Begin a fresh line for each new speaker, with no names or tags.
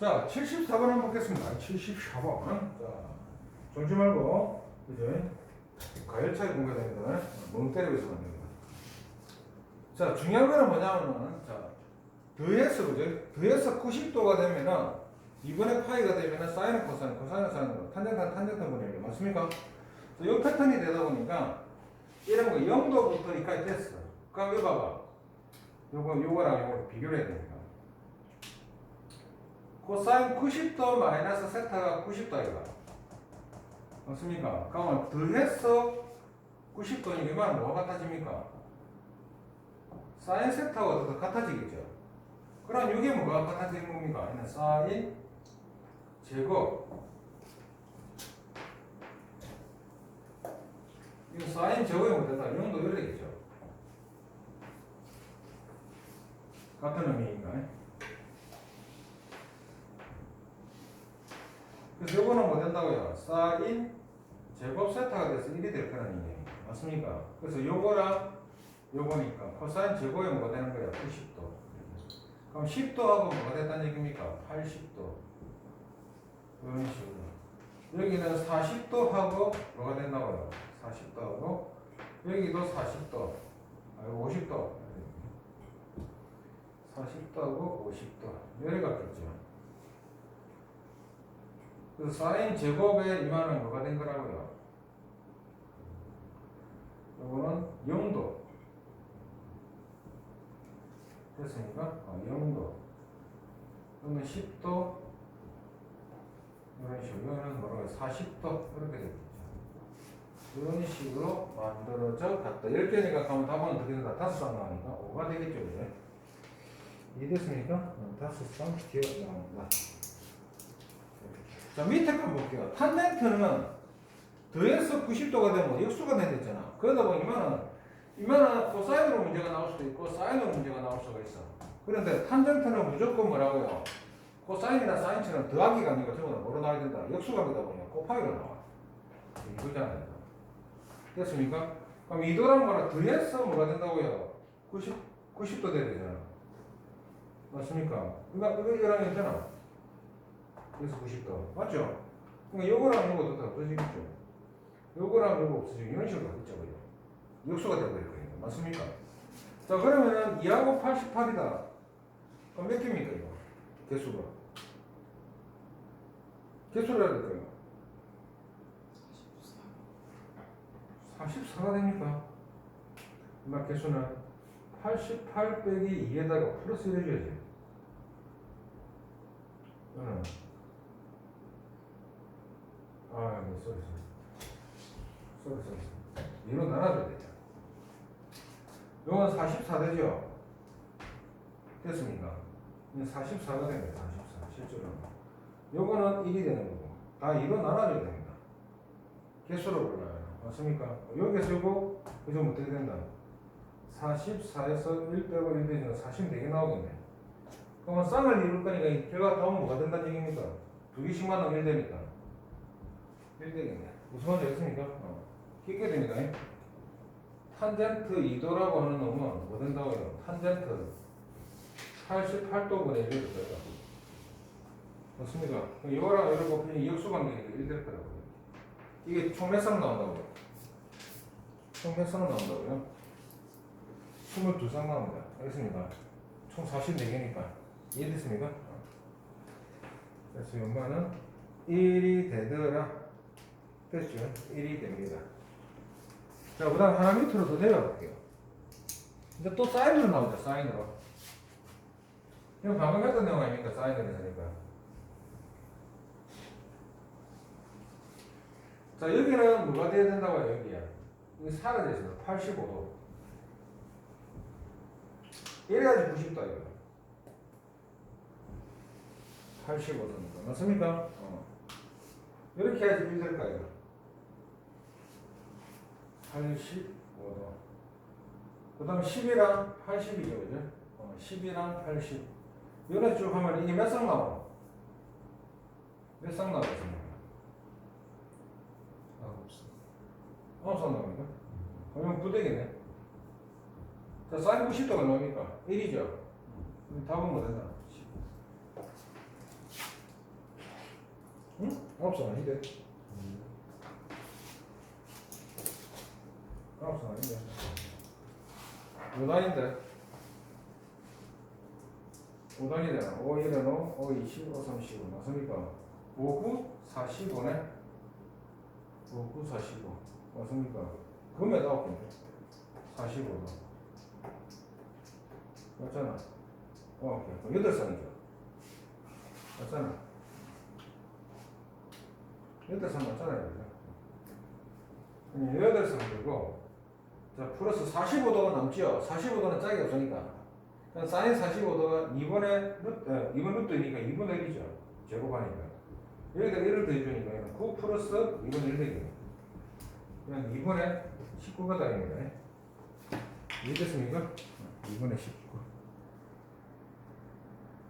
자, 74번 한번 보겠습니다. 74번. 자, 졸지 말고. 멍 때리고 있으면 안 됩니다. 자, 중요한 거는 뭐냐면은, 자, 더해서, 그죠? 더해서 90도가 되면은, 이번에 파이가 되면은 사인은 코사인, 코사인은 사인으로, 탄젠트는 탄젠트 분해요. 맞습니까? 이 패턴이 되다 보니까, 이런 거 0도부터 여기까지 됐어. 그럼 이거 봐봐. 요거, 요거랑 요거 비교를 해야 됩니다. 코사인 90도 마이너스 세타가 90도 아이가 맞습니까? 그러면 더해서 90도니까 뭐가 같아집니까? 사인 세타가 더 같아지겠죠? 그럼 이게 뭐가 같아지는 겁니까? 사인 제곱 이거 사인 제곱이 못했다. 이 정도 이러겠죠? 같은 의미인가? 그래서 요거는 뭐 된다고요? 사인 제곱 세타가 돼서 1이 될 거라는 얘기 맞습니까? 그래서 요거랑 요거니까 코사인 제곱이 뭐가 되는 거야? 90도 그럼 10도하고 뭐가 됐다는 얘기입니까? 80도 이런 식으로 여기는 40도하고 뭐가 된다고요? 40도하고 여기도 40도 아이고 50도 40도하고 50도 열이 같겠죠 그래서 사인 제곱에 이만은 뭐가 된 거라고요? 요거는 0도 됐습니까? 어, 0도 그러면 10도 이런 식으로 이거는 뭐라고 해요? 40도 이렇게 되겠죠 이런 식으로 만들어져 갔다 10개니까 가면 답은 어떻게 된다? 다섯 쌍 나오니까 5가 되겠죠 이제 이해 됐습니까? 어, 다섯 쌍 기억 나옵니다 자 밑에 거 볼게요. 탄젠트는 더해서 90도가 되면 역수가 된댔잖아. 그러다 보니까는 이만한 코사인으로 문제가 나올 수도 있고 사인으로 문제가 나올 수가 있어. 그런데 탄젠트는 무조건 뭐라고요? 코사인이나 사인처럼 더하기가 아니고 다 뭐로 나와야 된다? 역수각이다 보니까 곱하기로 나와. 이거잖아요. 됐습니까? 그럼 이도랑 뭐라 더해서 뭐가 된다고요? 90, 90도 돼야 되잖아. 맞습니까? 그러니까 이거 이거랑 있잖아. 그래서 90도. 맞죠? 그러니까 요거랑 요거도 다 없어지겠죠. 요거랑 요거 없어지고 이런 식으로 바뀌죠. 역수가 되버릴 거예요. 맞습니까? 자, 그러면은 2하고 88이다. 그럼 몇 개입니까, 이거? 개수가. 개수를 해야 될까요? 44가 됩니까? 그러면 개수는 88 빼기 2에다가 플러스 해줘야지. 응. 아, 네, 쏘리, 쏘리. 쏘리, 쏘리. 이로 나눠줘야 되죠. 요건 44 되죠? 됐습니까? 44가 되는 거예요, 44. 실제로는. 요거는 1이 되는 거고. 다 2로 나눠줘야 됩니다. 개수로 불러요. 맞습니까? 여기서 요거, 그죠? 어떻게 된다? 44에서 1 빼고 1 되면 44개 나오겠네. 그러면 쌍을 이룰 거니까 이 결과 나오면 뭐가 된다는 얘기입니까? 두 개씩만 하면 1 되니까. 1 되겠네. 무슨 말인지 알겠습니까? 어. 쉽게 됩니다. 탄젠트 2도라고 하는 놈은 뭐 된다고요? 탄젠트 88도분의 1이 될 거다. 맞습니까? 이거랑 이걸 곱하면 역수 관계니까 1 될 거라고요. 이게 총몇쌍 나온다고요? 총몇쌍 나온다고요? 22쌍 나옵니다. 알겠습니까? 총 44개니까. 이해됐습니까? 어. 그래서 연마는 1이 되더라. 됐죠? 1이 됩니다. 자, 그 다음 하나 밑으로 더 내려갈게요. 이제 또 사인으로 나오죠, 사인으로. 이거 방금 했던 내용 아닙니까? 사인으로 되니까. 자, 여기는 뭐가 돼야 된다고요, 여기야? 여기 사라져 있어요. 85도. 이래야지 90도 이거. 85도니까. 맞습니까? 어. 이렇게 해야지 1 될까, 이거. 85도. 그 다음 10이랑 80이죠, 그죠? 어, 10이랑 80. 이거는 쭉 하면 이게 몇 쌍 나와? 몇 쌍 나오겠습니까? 아홉 쌍 나옵니까? 그러면 9되겠네. 자, 사인 90도가 나오니까 1이죠? 답은 뭐 된다? 10. 응? 아홉 선 아닌데. 아홉 선 아닌데. 5단인데. 5단이잖아. 5, 1은 5, 5, 2, 15, 35. 맞습니까? 5, 9, 45네. 5, 9, 45. 맞습니까? 그러면 아홉 개인데. 45도. 맞잖아. 어, 오케이. 그럼 여덟 선이죠. 맞잖아. 여덟 선 맞잖아요. 그죠? 그럼 여덟 선 들고, 자, 플러스 45도가 남지요. 45도는 짝이 없으니까. 그럼 사인 45도가 2분의 루트, 에, 2분 루트이니까 2분의 1이죠. 제곱하니까. 여기다 1을 더해주니까 9 플러스 2분의 1 되기. 그냥 2분의 19가 답입니다. 이해됐습니까? 2분의 19.